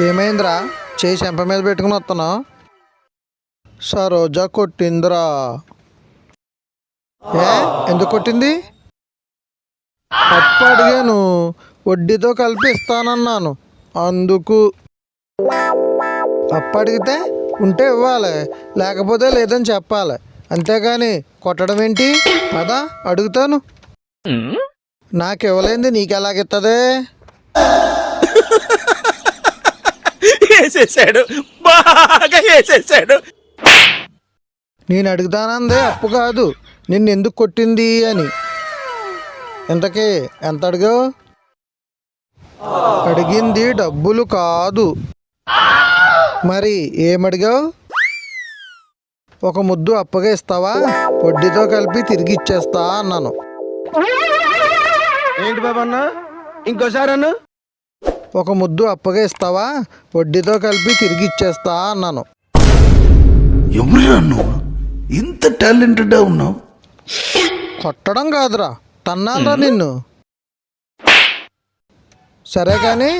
ఏమైందిరా? చేయి చెంప మీద పెట్టుకుని వస్తున్నా సరోజా కొట్టిందిరా. ఏ? ఎందుకు కొట్టింది? అప్పు అడిగాను. వడ్డీతో కలిపి ఇస్తానన్నాను. అందుకు. అప్పు అడిగితే ఉంటే ఇవ్వాలి. లేకపోతే లేదని చెప్పాలి. అంతేగాని కొట్టడం ఏంటి పదా అడుగుతాను. నాకు ఇవ్వలేంది నీకు ఎలాగిస్తుంది వేసేసాడు బాగా వేసేసాడు. నేను అడుగుతానందే అప్పు కాదు. నిన్ను ఎందుకు కొట్టింది అని. ఇంతకీ ఎంత అడిగావు? అడిగింది డబ్బులు కాదు. మరి ఏమడిగావు? ఒక ముద్దు అప్పగా ఇస్తావా వడ్డీతో కలిపి తిరిగి ఇచ్చేస్తా అన్నాను. ఏంటి బాబు అన్న? ఇంకోసారి అన్న? ఒక ముద్దు అప్పగా ఇస్తావా వడ్డీతో కలిపి తిరిగి ఇచ్చేస్తా అన్నాను. ఎవరురా నువ్వు ఇంత టాలెంటెడ్ ఉన్నావు? కొట్టడం కాదురా తన్నాలరా నిన్ను. సరే కానీ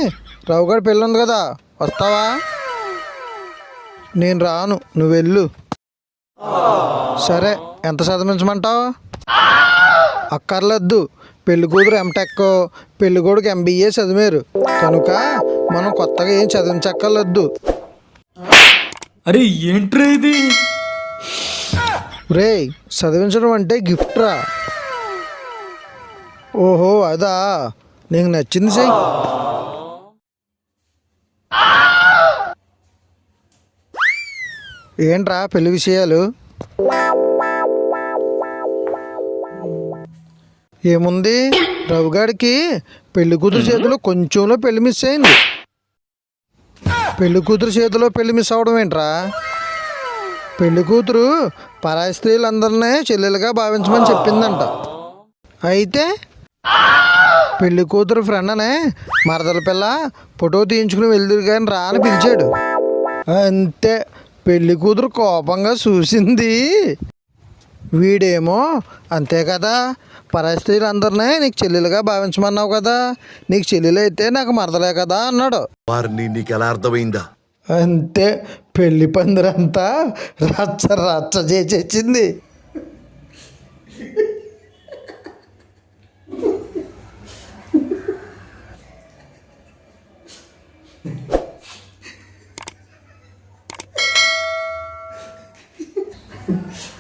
రవుగడి పెళ్ళి ఉంది కదా వస్తావా? నేను రాను నువ్వు వెళ్ళు సరే ఎంత చదివించమంటావు అక్కర్లేదు పెళ్ళి కూతురు ఎంటెక్ పెళ్ళి కొడుకు ఎంబీఏ చదివారు. కనుక మనం కొత్తగా ఏం చదివించక్కర్లేదు అరే ఏంట్రా ఇది? రే చదివించడం అంటే గిఫ్ట్ రా ఓహో అదా. నీకు నచ్చింది చెయ్యి ఏంట్రా పెళ్ళి విషయాలు? ఏముంది? రవిగాడికి పెళ్ళి కూతురు చేతిలో కొంచెంలో పెళ్ళి మిస్ అయింది. పెళ్ళి కూతురు చేతిలో పెళ్ళి మిస్ అవడం ఏంట్రా? పెళ్ళి కూతురు పరాయి స్త్రీలందరినీ చెల్లెలుగా భావించమని చెప్పిందంట. అయితే పెళ్ళి కూతురు ఫ్రెండ్ అనే మరదల పిల్ల ఫోటో తీయించుకుని వెళ్దురు కానీ రా అని పిలిచాడు. అంతే. పెళ్ళి కూతురు కోపంగా చూసింది. వీడేమో అంతే కదా పరాయి స్త్రీలందరినీ నీకు చెల్లెలుగా భావించమన్నావు కదా నీకు చెల్లెలు అయితే నాకు మరదలే కదా అన్నాడు. వారిని నీకు ఎలా అర్థమైందా? అంతే పెళ్ళి పందిరంతా రచ్చ రచ్చ చేసేసింది. Yeah.